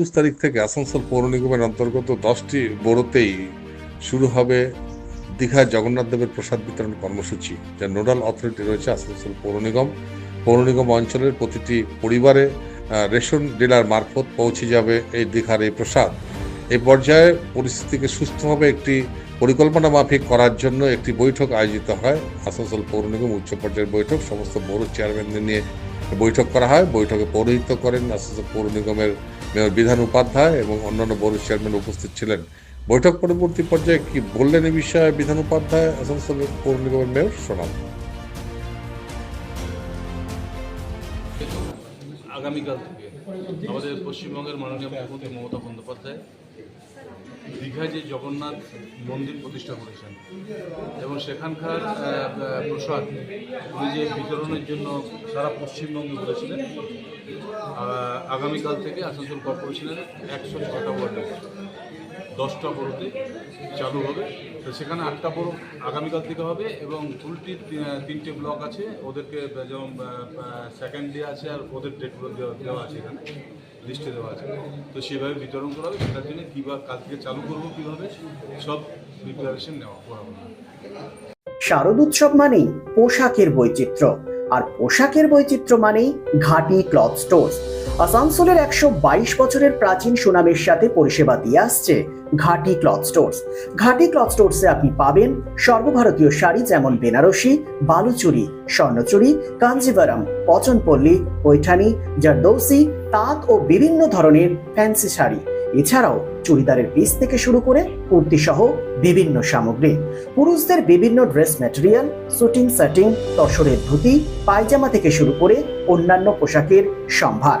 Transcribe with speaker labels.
Speaker 1: একুশ তারিখ থেকে আসানসোল পৌর নিগমের অন্তর্গত দশটি বড়োতেই শুরু হবে দীঘা জগন্নাথ দেবের প্রসাদ বিতরণ কর্মসূচি, যা নোডাল অথরিটি রয়েছে আসানসোল পৌর নিগম। পৌর নিগম অঞ্চলের প্রতিটি পরিবারে রেশন ডিলার মারফত পৌঁছে যাবে এই দীঘার এই প্রসাদ। এই পর্যায়ে পরিস্থিতিকে সুস্থভাবে একটি পরিকল্পনা মাফিক করার জন্য একটি বৈঠক আয়োজিত হয়। আসানসোল পৌর নিগম উচ্চ পর্যায়ের বৈঠক, সমস্ত পৌর চেয়ারম্যানদের নিয়ে বৈঠক করা হয়। বৈঠকে পৌরোহিত্য করেন আসানসোল পৌর নিগমের মেয়র বিধান উপাধ্যায় এবং অন্যান্য পৌর চেয়ারম্যান উপস্থিত ছিলেন। বৈঠক পরবর্তী পর্যায়ে কি বললেন এই বিষয়ে বিধান উপাধ্যায়, আসানসোল পৌর নিগমের মেয়র? শোনান।
Speaker 2: আগামীকাল থেকে আমাদের পশ্চিমবঙ্গের মাননীয় মুখ্যমন্ত্রী মমতা বন্দ্যোপাধ্যায় দীঘায় যে জগন্নাথ মন্দির প্রতিষ্ঠা করেছেন, এবং সেখানকার প্রসাদ উনি বিতরণের জন্য সারা পশ্চিমবঙ্গে বলেছিলেন আগামীকাল থেকে আসানসোল কর্পোরেশনের একশো ছটা ওয়ার্ডে দশটা বড়োতে চালু হবে। তো সেখানে আটটা বড়ো আগামীকাল থেকে হবে, এবং উল্টি তিনটে ব্লক আছে। ওদেরকে যেমন সেকেন্ড ডে আছে, আর ওদের ডেটগুলো দেওয়া আছে এখানে। লিস্টে দেওয়া আছে। তো সেভাবে বিতরণ করা হবে, সেটার জন্য কীভাবে কালকে চালু করব কীভাবে, সব প্রিপারেশন নেওয়া করা হবে।
Speaker 3: শারদ উৎসব মানেই পোশাকের বৈচিত্র্য, আর পোশাকের বৈচিত্র্য মানেই ঘাটি ক্লথ স্টোর্স আসানসোলের একশো বাইশ বছরের প্রাচীন সুনামের সাথে পরিষেবা দিয়ে আসছে Ghati cloth stores. Ghati cloth স্টোর্সে আপনি পাবেন সর্বভারতীয় শাড়ি যেমন বেনারসি, বালুচুরি, স্বর্ণচুরি কাঞ্জিভারাম পচনপল্লী, পৈঠানি, জারদৌসি, তাঁত ও বিভিন্ন ধরনের ফ্যান্সি শাড়ি। এছাড়াও চুড়িদারের পিস থেকে শুরু করে কুর্তি সহ বিভিন্ন সামগ্রী। পুরুষদের বিভিন্ন ড্রেস ম্যাটেরিয়াল, শুটিং সেটিং, তসরের ধুতি, পায়জামা থেকে শুরু করে অন্যান্য পোশাকের সম্ভার।